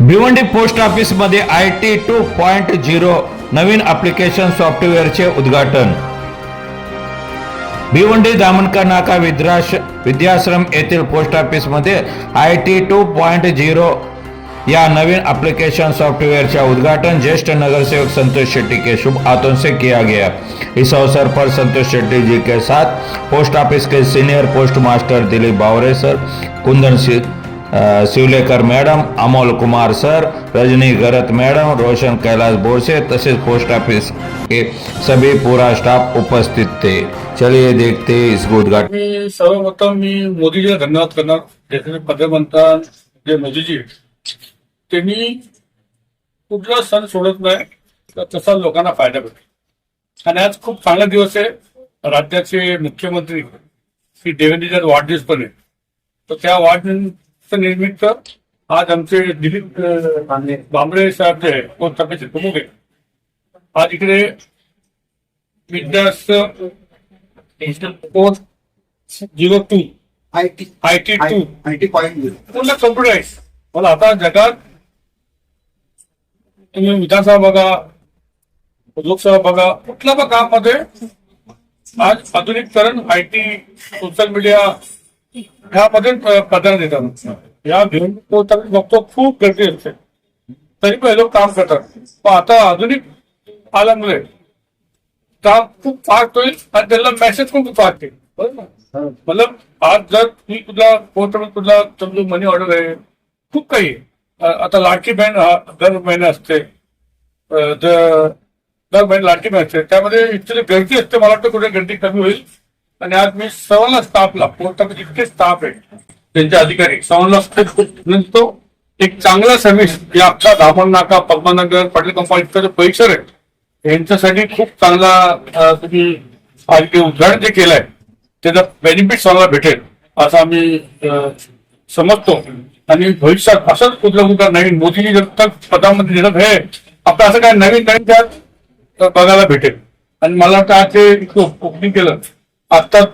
Bhiwandi post ऑफिसमध्ये I T two point zero Naveen application सॉफ्टवेअरचे उद्घाटन. भिवंडी दामणका नाका विद्राश विद्याश्रम येथील पोस्ट ऑफिसमध्ये I T two point zero या नवीन अप्लिकेशन सॉफ्टवेयर का उद्घाटन. ज्येष्ठ नगरसेवक संतोष शेट्टी के शुभ हाथों से किया गया. इस अवसर पर संतोष शेट्टी जी के साथ पोस्ट ऑफिस के senior post master Dilip Bawre sir Kundan Singh Shivlekar madam Amol Kumar sir Rajni Garat madam Roshan Kailash Borse तसेच पोस्ट ऑफिस के सभी पूरा स्टाफ उपस्थित थे चलिए देखते इस उद्घाटन मी सर्वप्रथम मी मोदीजीला धन्यवाद करणार ज्याचे पंतप्रधान जे मोदीजी त्यांनी कुठला सण सोडत नाही तर तसा लोकांना फायदा भेटतो आणि आज खूप चांगला दिवस आहे राज्याचे मुख्यमंत्री श्री देवेंद्रजी वाढदिवस पण आहे तर त्या वाढदिवस निमित्त आज आमचे दिलीप अं, बांबळे साहेब जे ऑफिसचे प्रमुख आहे आज इकडे विद्यार्थी post zero two. I T I T. Two I T point zero. पूर्ण कम्प्युटराईज मला आता जगात तुम्ही विधानसभा बघा लोकसभा बघा कुठल्या पण कामामध्ये आज आधुनिककरण आय टी सोशल मीडिया ह्यामध्ये प- प्राधान्य देतात या घेऊन बघतो खूप गर्दी असते तरी पण लोक काम करतात. पण आता आधुनिक आल्यामुळे काम खूप फास्ट होईल आणि त्याला मेसेज पण खूप फास्ट येईल. बरोबर? मतलब आज जर मी तुला पोस्ट तुला समजून मनी ऑर्डर आहे. खूप काही आहे. आता लाडकी बॅन दर महिने असते. दर महिने लाडकी बॅन असते. त्यामध्ये इतकी गर्दी असते मला वाटतं कुठे गर्दी कमी होईल. आणि आज मी सर्वांना स्टाफला पोस्ट इतके स्टाफ आहे त्यांचे अधिकारी सर्वांना स्टाफ म्हणजे तो एक चांगला सर्व्हिस या आपला दामण नाका पद्मानगर पाटील कंपनी इतकं परिसर आहे. यांच्यासाठी खूप चांगला तुम्ही आज जे उद्घाटन जे केलंय त्याचा बेनिफिट सर्वांना भेटेल असं आम्ही समजतो. आणि भविष्यात असंच कुठलं कुठलं नवीन मोदीजी जर तक पदामध्ये निघत हे आपलं असं काय नवीन नवीन त्यात बघायला भेटेल. आणि मला वाटतं आज ते ओपनिंग केलं आता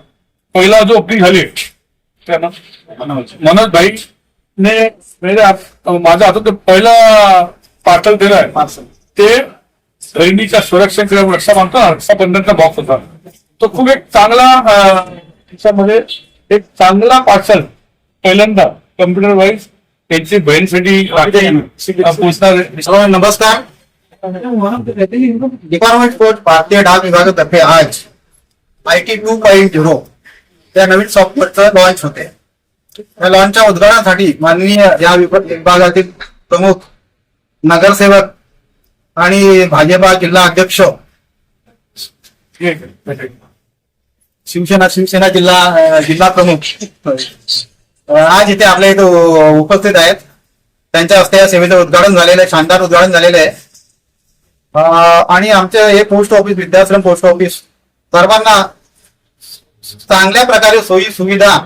पहिला जो ओपनिंग झाली त्यानं मनोज. भाई ने आप- माझा आता तो पहिला पार्सल दिलाय ते बहिणीच्या सुरक्षेकडे रक्षा मानतो ना, रक्षाबंधनचा बॉक्स होता. तो खूप एक चांगला त्याच्यामध्ये एक चांगला पार्सल पहिल्यांदा कम्प्युटर वाईज त्यांची बहिणीसाठी. सर्व नमस्कार. डिपार्टमेंट पोस्ट भारतीय डाक विभागातर्फे आज I T two point zero. या नवीन सॉफ्टवेअरचं लॉन्च होते. या लॉन्चच्या उद्घाटनासाठी माननीय या विभागातील प्रमुख नगरसेवक आणि भाजपा जिल्हा अध्यक्ष शिवसेना शिवसेना जिल्हा जिल्हा प्रमुख आज इथे आपल्या इथे उपस्थित आहेत. त्यांच्या हस्ते या सेवेचं उद्घाटन झालेलं आहे शानदार उद्घाटन झालेलं आहे. आणि आमचे हे post office Vidyashram post office सर्वांना चांगल्या प्रकारे सोयी सुविधा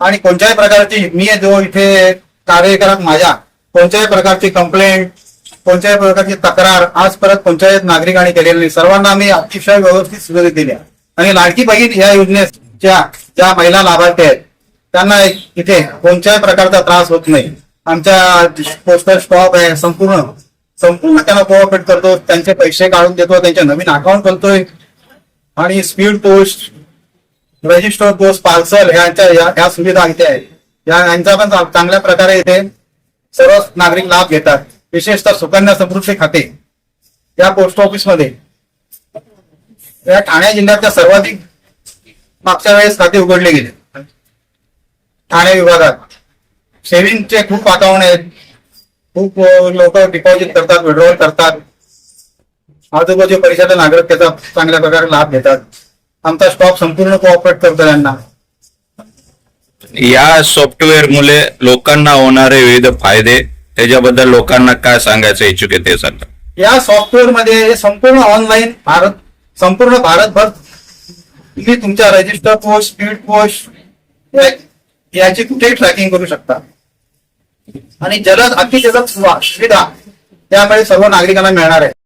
आणि कोणत्याही प्रकारची मी जो इथे कार्य करत माझ्या कोणत्याही प्रकारची कंप्लेंट कोणत्याही प्रकारची तक्रार आज परत कोणत्याही नागरिकांनी केलेली नाही. सर्वांना मी अतिशय व्यवस्थित सुविधा दिल्या आणि लाडकी बहीण या योजनेच्या ज्या महिला लाभार्थी आहेत त्यांना इथे कोणत्याही प्रकारचा त्रास होत नाही. आमच्या पोस्टल स्टॉप आहे संपूर्ण संपूर्ण त्यांना कोऑपरेट करतो त्यांचे पैसे काढून देतो त्यांचे नवीन अकाउंट खोलतोय आणि speed post register post parcel यांच्या या सुविधा इथे आहेत. या यांचा पण चांगल्या प्रकारे इथे सर्व नागरिक लाभ घेतात. विशेषतः सुकन्या समृद्धी खाते. या पोस्ट ऑफिसमध्ये या ठाणे जिल्ह्यातल्या सर्वाधिक मागच्या वेळेस खाते उघडले गेले. ठाणे विभागात. सेव्हिंगचे खूप वातावरण आहेत. खूप लोक डिपॉझिट करतात विड्रॉल करतात. आजूबाजू परिसरातील नागरिक त्याचा चांगल्या प्रकारे लाभ घेतात. आमचा स्टॉक संपूर्ण कोऑपरेट करतो त्यांना. या सॉफ्टवेअर मुळे लोकांना होणारे विविध फायदे त्याच्याबद्दल लोकांना काय सांगायचं इच्छुक आहे ते सांगा. या सॉफ्टवेअरमध्ये संपूर्ण ऑनलाईन भारत संपूर्ण भारतभर तुम्ही तुमच्या रजिस्टर पोस्ट स्पीड पोस्ट याची कुठेही ट्रॅकिंग करू शकता. आणि जलद अति जलद सुविधा त्यामुळे सर्व नागरिकांना मिळणार आहे.